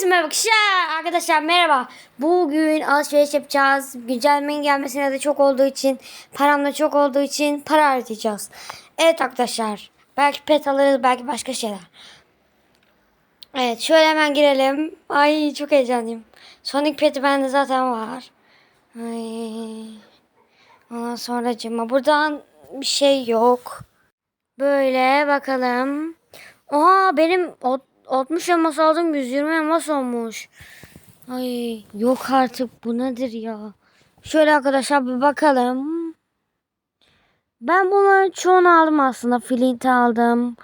Herkese merhaba arkadaşlar. Merhaba. Bugün alışveriş yapacağız. Güncellemenin gelmesine de çok olduğu için, param da çok olduğu için para harcayacağız. Evet arkadaşlar. Belki pet alırız, belki başka şeyler. Evet şöyle hemen girelim. Ay çok heyecanlıyım. Sonic peti bende zaten var. Ay. Ondan sonra cıma. Buradan bir şey yok. Böyle bakalım. Oha benim ot- 60 elmas aldım 120 elmas olmuş. Ay yok artık bu nedir ya. Şöyle arkadaşlar bir bakalım. Ben bunların çoğunu aldım aslında. Flint aldım.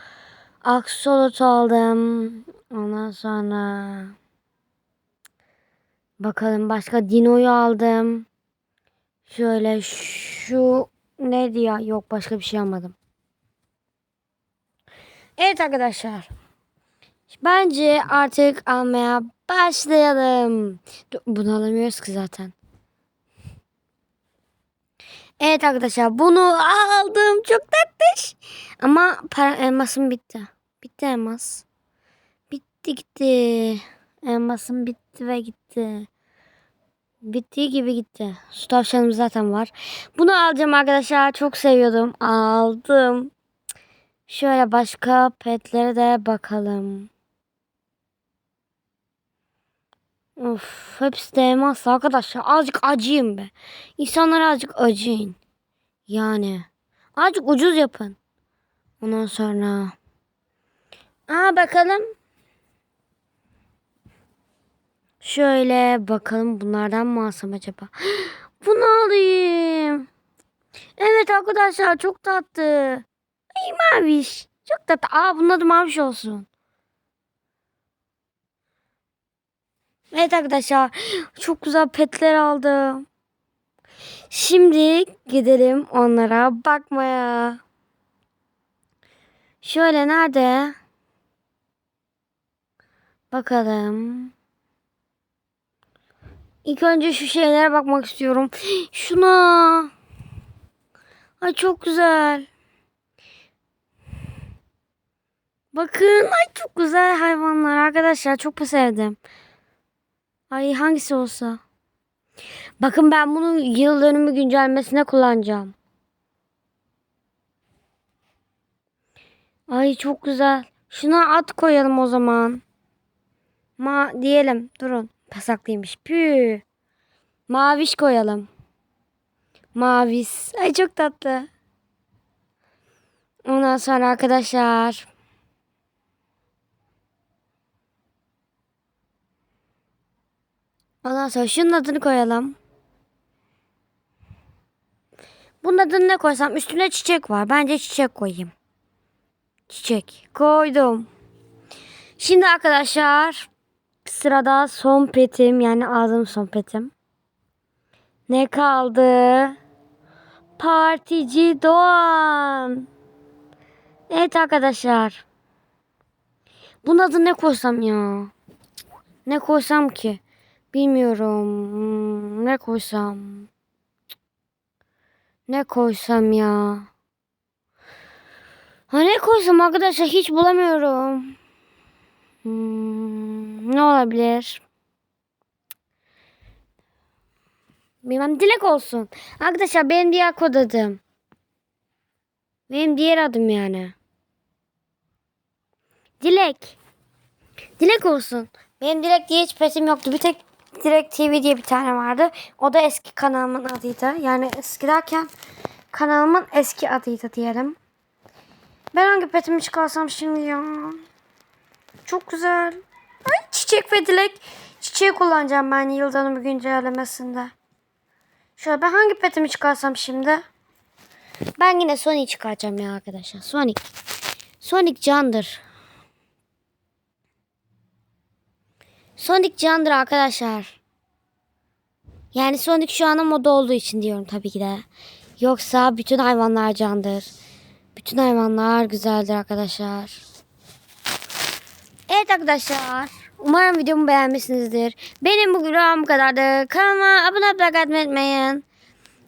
Axolot aldım. Ondan sonra bakalım başka Dino'yu aldım. Şöyle şu neydi ya? Yok başka bir şey almadım. Evet arkadaşlar. Bence artık almaya başlayalım. Bunu alamıyoruz ki zaten. Evet arkadaşlar bunu aldım. Çok tatlış. Ama para, elmasım bitti. Bitti elmas. Bitti gitti. Elmasım bitti ve gitti. Bittiği gibi gitti. Su tavşanım zaten var. Bunu alacağım arkadaşlar. Çok seviyordum. Aldım. Şöyle başka petlere de bakalım. Of, hepsi de elmas arkadaşlar. Azıcık acıyın be. İnsanlara azıcık acıyın. Yani. Azıcık ucuz yapın. Ondan sonra. Aa bakalım. Şöyle bakalım bunlardan mı alsam acaba? Bunu alayım. Evet arkadaşlar çok tatlı. Ay maviş. Çok tatlı. Aa bunun adı maviş olsun. Evet arkadaşlar çok güzel petler aldım. Şimdi gidelim onlara bakmaya. Şöyle nerede? Bakalım. İlk önce şu şeylere bakmak istiyorum. Şuna. Ay çok güzel. Bakın ay çok güzel hayvanlar arkadaşlar çok sevdim. Ay hangisi olsa. Bakın ben bunu yıl dönümü güncellemesine kullanacağım. Ay çok güzel. Şuna at koyalım o zaman. Ma diyelim. Durun. Pasaklıymış. Pü. Maviş koyalım. Mavis. Ay çok tatlı. Ondan sonra arkadaşlar. Ondan sonra şunun adını koyalım. Bunun adını ne koysam? Üstüne çiçek var. Bence çiçek koyayım. Çiçek. Koydum. Şimdi arkadaşlar sırada son petim yani aldığım son petim. Ne kaldı? Partici Doğan. Evet arkadaşlar. Bunun adını ne koysam ya? Ne koysam ki? Bilmiyorum. Hmm, Ne koysam? Ne koysam ya? Ha ne koysam arkadaşlar hiç bulamıyorum. Hmm, ne olabilir? Bilmem dilek olsun. Arkadaşlar benim diğer kod adım. Benim diğer adım yani. Dilek. Dilek olsun. Benim Dilek diye hiç petim yoktu. Bir tek Dilek TV diye bir tane vardı. O da eski kanalımın adıydı. Yani eski derken kanalımın eski adıydı diyelim. Ben hangi petimi çıkarsam şimdi ya? Çok güzel. Ay çiçek ve dilek. Çiçeği kullanacağım ben yıl dönümü güncellemesinde. Şöyle ben hangi petimi çıkarsam şimdi? Ben yine Sonic çıkaracağım ya arkadaşlar. Sonic. Sonic candır. Sonic candır arkadaşlar. Yani Sonic şu an moda olduğu için diyorum tabii ki de. Yoksa bütün hayvanlar candır. Bütün hayvanlar güzeldir arkadaşlar. Evet arkadaşlar. Umarım videomu beğenmişsinizdir. Benim bugün bu kadardı. Kanalıma abone atmayı unutmayın.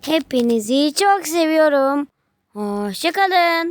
Hepinizi çok seviyorum. Hoşçakalın.